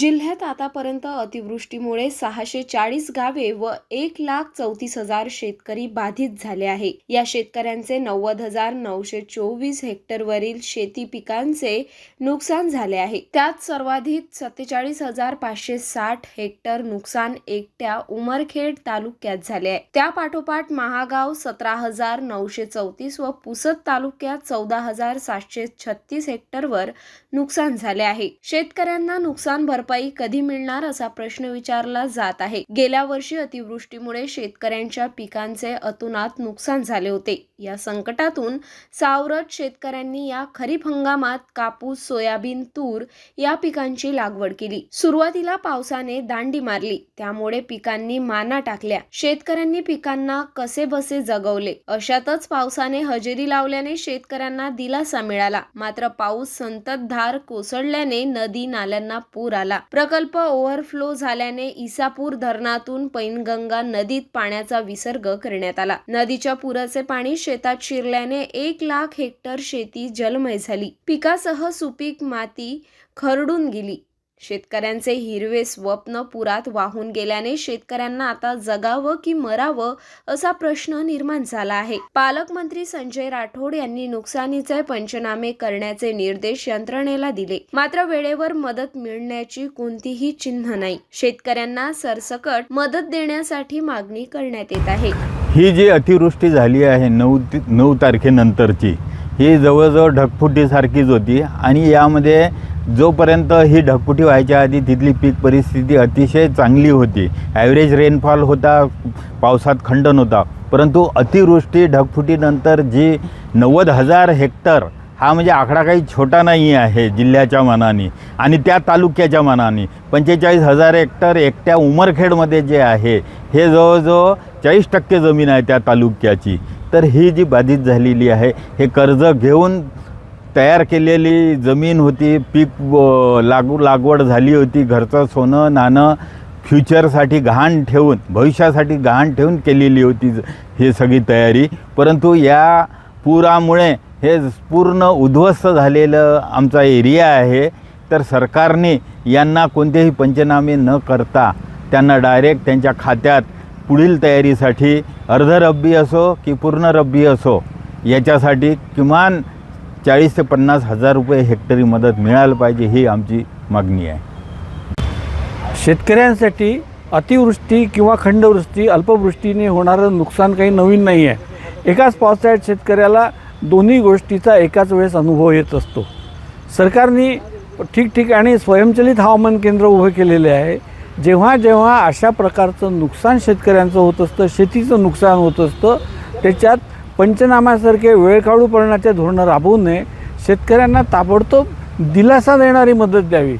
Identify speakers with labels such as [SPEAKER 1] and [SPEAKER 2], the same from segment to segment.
[SPEAKER 1] जिल्ह्यात आतापर्यंत अतिवृष्टीमुळे सहाशे चाळीस गावे व एक लाख चौतीस हजार शेतकरी बाधित झाले आहे. या शेतकऱ्यांचे नव्वद हजार नऊशे चोवीस हेक्टरवरील शेती पिकांचे नुकसान झाले आहे. त्यात सर्वाधिक सत्तेचाळीस हजार पाचशे साठ हेक्टर नुकसान एकट्या उमरखेड तालुक्यात झाले आहे. त्यापाठोपाठ महागाव सतरा हजार नऊशे चौतीस व पुसद तालुक्यात चौदा हजार सातशे छत्तीस हेक्टरवर नुकसान झाले आहे. शेतकऱ्यांना नुकसान भरपाई कधी मिळणार असा प्रश्न विचारला जात आहे. गेल्या वर्षी अतिवृष्टीमुळे शेतकऱ्यांच्या पिकांचे अतुनात नुकसान झाले होते. या संकटातून सावरत शेतकऱ्यांनी या खरीप हंगामात कापूस सोयाबीन तूर या पिकांची लागवड केली. सुरुवातीला पावसाने दांडी मारली. त्यामुळे पिकांनी माना टाकल्या. शेतकऱ्यांनी पिकांना कसे बसे जगवले? अशातच पावसाने हजेरी लावल्याने शेतकऱ्यांना दिलासा मिळाला. मात्र पाऊस संततधार कोसळल्याने नदी नाल्यांना पूर आला. प्रकल्प ओव्हरफ्लो झाल्याने इसापूर धरणातून पैनगंगा नदीत पाण्याचा विसर्ग करण्यात आला. नदीच्या पुराचे पाणी शेतात शिरल्याने एक लाख हेक्टर शेती जलमय झाली. पिकासह सुपीक माती खरडून गेली. शेतकऱ्यांचे हिरवे स्वप्न पुरात वाहून गेल्याने शेतकऱ्यांना आता जगावं की मरावं असा प्रश्न निर्माण झाला आहे. पालकमंत्री संजय राठोड यांनी नुकसानीचे पंचनामे करण्याचे निर्देश यंत्रणेला दिले. मात्र वेळेवर मदत मिळण्याची कोणतीही चिन्ह नाही. शेतकऱ्यांना सरसकट मदत देण्यासाठी मागणी करण्यात येत आहे.
[SPEAKER 2] ही जी अतिवृष्टी झाली आहे नऊ नऊ तारखेनंतरची ही जवळजवळ ढगफुटीसारखीच होती आणि यामध्ये जोपर्यंत ही ढगफुटी व्हायच्या आधी तिथली पीक परिस्थिती अतिशय चांगली होती. ॲव्हरेज रेनफॉल होता पावसात खंडन होता परंतु अतिवृष्टी ढगफुटीनंतर जी नव्वद हजार हेक्टर हा म्हणजे आकडा काही छोटा नाही आहे जिल्ह्याच्या मानाने आणि त्या तालुक्याच्या मानाने. पंचेचाळीस हजार हेक्टर एकट्या उमरखेडमध्ये जे आहे हे जवळजवळ चाळीस टक्के जमीन आहे त्या तालुक्याची. तर ही जी बाधित झालेली आहे हे कर्ज घेऊन तयार केलेली जमीन होती पीक लागू लागवड झाली होती घरचं सोनं नाणं फ्युचरसाठी गहाण ठेवून भविष्यासाठी गहाण ठेवून केलेली होती ज- ही सगळी तयारी. परंतु या पुरामुळे हे पूर्ण उद्ध्वस्त झालेलं आमचा एरिया आहे. तर सरकारने यांना कोणतेही पंचनामे न करता त्यांना डायरेक्ट त्यांच्या खात्यात पुढील तयारीसाठी अर्ध रब्बी असो की पूर्ण रब्बी असो याच्यासाठी किमान चाळीस ते पन्नास हजार रुपये हेक्टरी मदत मिळायला पाहिजे ही आमची मागणी आहे.
[SPEAKER 3] शेतकऱ्यांसाठी अतिवृष्टी किंवा खंडवृष्टी अल्पवृष्टीने होणारं नुकसान काही नवीन नाही आहे. एकाच पावसाळ्यात शेतकऱ्याला दोन्ही गोष्टीचा एकाच वेळेस अनुभव येत असतो. सरकारने ठिकठिकाणी स्वयंचलित हवामान केंद्र उभे केलेले आहे. जेव्हा जेव्हा अशा प्रकारचं नुकसान शेतकऱ्यांचं होत असतं शेतीचं नुकसान होत असतं त्याच्यात पंचनाम्यासारखे वेळकाळूपणाचे धोरणं राबवू नये. शेतकऱ्यांना ताबडतोब दिलासा देणारी मदत द्यावी.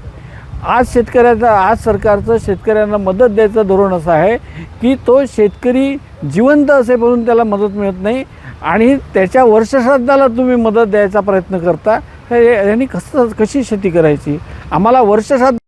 [SPEAKER 3] आज शेतकऱ्याचं आज सरकारचं शेतकऱ्यांना मदत द्यायचं धोरण असं आहे की तो शेतकरी जिवंत असे असेपर्यंत त्याला मदत मिळत नाही आणि त्याच्या वर्षश्राद्धाला तुम्ही मदत द्यायचा प्रयत्न करता तर यांनी कसं कशी शेती करायची? आम्हाला वर्षश्राद्ध